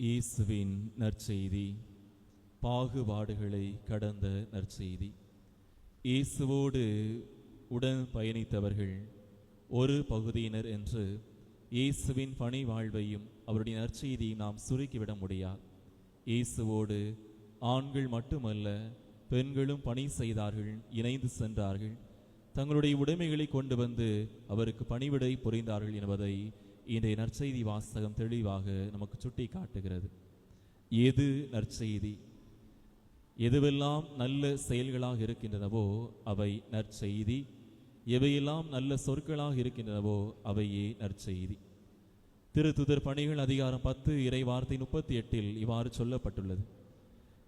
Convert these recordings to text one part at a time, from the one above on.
இயேசுவின் நற்செய்தி பாகுபாடுகளை கடந்த நற்செய்தி. இயேசுவோடு உடன் பயணித்தவர்கள் ஒரு பகுதியினர் என்று இயேசுவின் பணி வாழ்வையும் அவருடைய நற்செய்தியும் நாம் சுருக்கிவிட முடியாது இயேசுவோடு ஆண்கள் மட்டுமல்ல பெண்களும் பணி செய்தார்கள் இணைந்து சென்றார்கள். தங்களுடைய உடைமைகளை கொண்டு வந்து அவருக்கு பணிவிடை புரிந்தார்கள் என்பதை இன்றைய நற்செய்தி வாசகம் தெளிவாக நமக்கு சுட்டி காட்டுகிறது எது நற்செய்தி? எதுவெல்லாம் நல்ல செயல்களாக இருக்கின்றனவோ அவை நற்செய்தி. எவையெல்லாம் நல்ல சொற்களாக இருக்கின்றனவோ அவையே நற்செய்தி. திருத்துதர் பணிகள் அதிகாரம் பத்து இறை வார்த்தை முப்பத்தி எட்டில் இவ்வாறு சொல்லப்பட்டுள்ளது.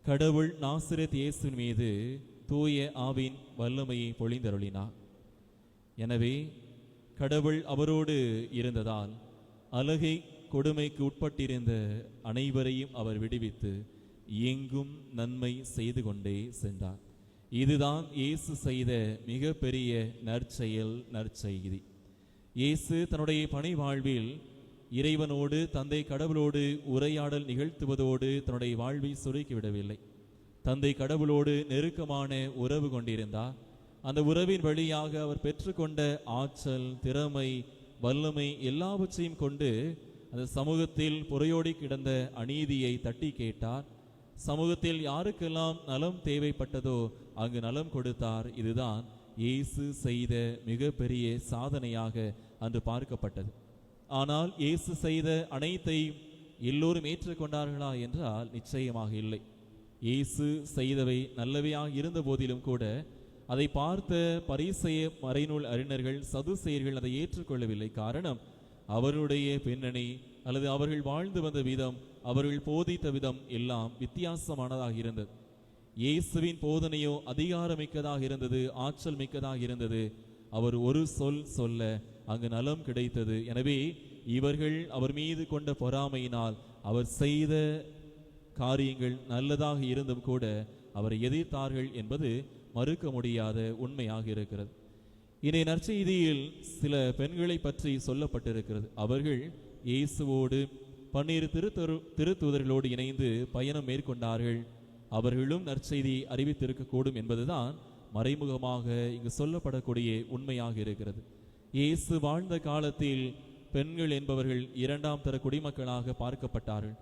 கடவுள் நாசிரத் இயேசுவின் மீது தூய ஆவின் வல்லமையை பொழிந்தருளினார். எனவே கடவுள் அவரோடு இருந்ததால் அழகை கொடுமைக்கு உட்பட்டிருந்த அனைவரையும் அவர் விடுவித்து எங்கும் நன்மை செய்து கொண்டே சென்றார். இதுதான் இயேசு செய்த மிகப்பெரிய நற்செயல் நற்செய்தி. இயேசு தன்னுடைய பணி வாழ்வில் இறைவனோடு தந்தை கடவுளோடு உரையாடல் நிகழ்த்துவதோடு தன்னுடைய வாழ்வை சுருக்கிவிடவில்லை தந்தை கடவுளோடு நெருக்கமான உறவு கொண்டிருந்தார். அந்த உறவின் வழியாக அவர் பெற்றுக்கொண்ட ஆற்றல் திறமை வல்லமை எல்லாவற்றையும் கொண்டு அந்த சமூகத்தில் புறையோடி கிடந்த அநீதியை தட்டி கேட்டார். சமூகத்தில் யாருக்கெல்லாம் நலம் தேவைப்பட்டதோ அங்கு நலம் கொடுத்தார். இதுதான் இயேசு செய்த மிகப்பெரிய சாதனையாக அன்று பார்க்கப்பட்டது. ஆனால் இயேசு செய்த அனைத்தையும் எல்லோரும் ஏற்றுக்கொண்டார்களா என்றால் நிச்சயமாக இல்லை. இயேசு செய்தவை நல்லவையாக இருந்த போதிலும் கூட அதை பார்த்த பரிசெய மறைநூல் அறிஞர்கள் சதுசெயர்கள் அதை ஏற்றுக்கொள்ளவில்லை. காரணம் அவருடைய பின்னணி அல்லது அவர்கள் வாழ்ந்து வந்த விதம் அவர்கள் போதித்த விதம் எல்லாம் வித்தியாசமானதாக இருந்தது. இயேசுவின் போதனையோ அதிகாரமிக்கதாக இருந்தது ஆற்றல் மிக்கதாக இருந்தது. அவர் ஒரு சொல் சொல்ல அங்கு நலம் கிடைத்தது. எனவே இவர்கள் அவர் மீது கொண்ட பொறாமையினால் அவர் செய்த காரியங்கள் நல்லதாக இருந்தும் கூட அவரை எதிர்த்தார்கள் என்பது மறுக்க முடியாத உண்மையாக இருக்கிறது. இதை நற்செய்தியில் சில பெண்களை பற்றி சொல்லப்பட்டிருக்கிறது. அவர்கள் இயேசுவோடு பன்னிரு திருத்தரு திருத்துதர்களோடு இணைந்து பயணம் மேற்கொண்டார்கள். அவர்களும் நற்செய்தி அறிவித்திருக்கக்கூடும் என்பதுதான் மறைமுகமாக இங்கு சொல்லப்படக்கூடிய உண்மையாக இருக்கிறது. இயேசு வாழ்ந்த காலத்தில் பெண்கள் என்பவர்கள் இரண்டாம் தர குடிமக்களாக பார்க்கப்பட்டார்கள்.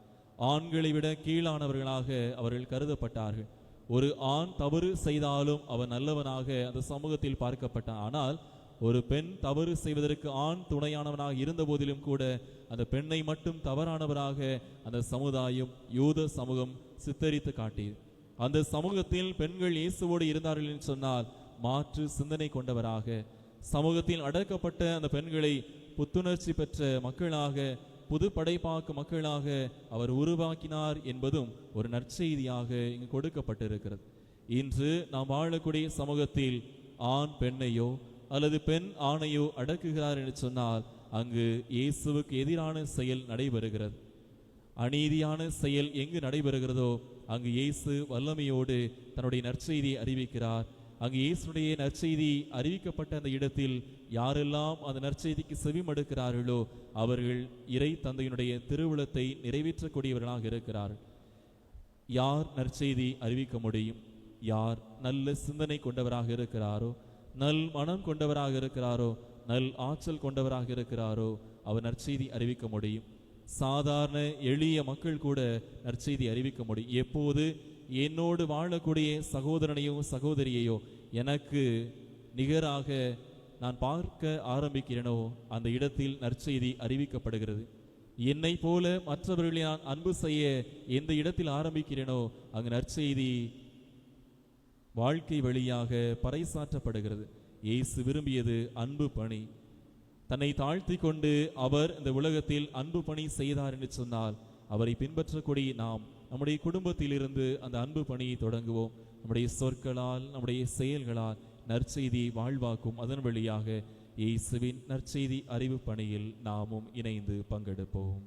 ஆண்களை விட கீழானவர்களாக அவர்கள் கருதப்பட்டார்கள். ஒரு ஆண் தவறு செய்தாலும் அவன் நல்லவனாக அந்த சமூகத்தில் பார்க்கப்பட்டான். ஆனால் ஒரு பெண் தவறு செய்வதற்கு ஆண் துணையானவனாக இருந்த போதிலும் கூட அந்த பெண்ணை மட்டும் தவறானவராக அந்த சமுதாயம் யூத சமூகம் சித்தரித்து காட்டியது. அந்த சமூகத்தில் பெண்கள் இயேசுவோடு இருந்தார்கள் என்று சொன்னால் மாற்று சிந்தனை கொண்டவராக சமூகத்தில் அடக்கப்பட்ட அந்த பெண்களை புத்துணர்ச்சி பெற்ற மக்களாக புது படைப்பாக்கு மக்களாக அவர் உருவாக்கினார் என்பதும் ஒரு நற்செய்தியாக இங்கு கொடுக்கப்பட்டிருக்கிறது. இன்று நாம் வாழக்கூடிய சமூகத்தில் ஆண் பெண்ணையோ அல்லது பெண் ஆணையோ அடக்குகிறார் என்று சொன்னால் அங்கு இயேசுவுக்கு எதிரான செயல் நடைபெறுகிறது. அநீதியான செயல் எங்கு நடைபெறுகிறதோ அங்கு இயேசு வல்லமையோடு தன்னுடைய நற்செய்தியை அறிவிக்கிறார். அங்கு இயேசுடைய நற்செய்தி அறிவிக்கப்பட்ட அந்த இடத்தில் யாரெல்லாம் அந்த நற்செய்திக்கு செவிமடுக்கிறார்களோ அவர்கள் இறை தந்தையினுடைய திருவுளத்தை நிறைவேற்றக்கூடியவர்களாக இருக்கிறார்கள் யார் நற்செய்தி அறிவிக்க முடியும்? யார் நல்ல சிந்தனை கொண்டவராக இருக்கிறாரோ? நல் மனம் கொண்டவராக இருக்கிறாரோ? நல் ஆற்றல் கொண்டவராக இருக்கிறாரோ? அவர் நற்செய்தி அறிவிக்க முடியும். சாதாரண எளிய மக்கள் கூட நற்செய்தி அறிவிக்க முடியும். எப்போது? என்னோடு வாழக்கூடிய சகோதரனையோ சகோதரியையோ எனக்கு நிகராக நான் பார்க்க ஆரம்பிக்கிறேனோ அந்த இடத்தில் நற்செய்தி அறிவிக்கப்படுகிறது. என்னை போல மற்றவர்களை நான் அன்பு செய்ய எந்த இடத்தில் ஆரம்பிக்கிறேனோ அங்கு நற்செய்தி வாழ்க்கை வழியாக பறைசாற்றப்படுகிறது. இயேசு விரும்பியது அன்பு பணி. தன்னை தாழ்த்தி கொண்டு அவர் இந்த உலகத்தில் அன்பு பணி செய்தார் என்று சொன்னால் அவரை பின்பற்றக்கூடிய நாம் நம்முடைய குடும்பத்திலிருந்து அந்த அன்பு பணியை தொடங்குவோம். நம்முடைய சொற்களால் நம்முடைய செயல்களால் நற்செய்தியை வாழ்வாக்கும் அதன் வழியாக இயேசுவின் நற்செய்தி அறிவு பணியில் நாமும் இணைந்து பங்கெடுப்போம்.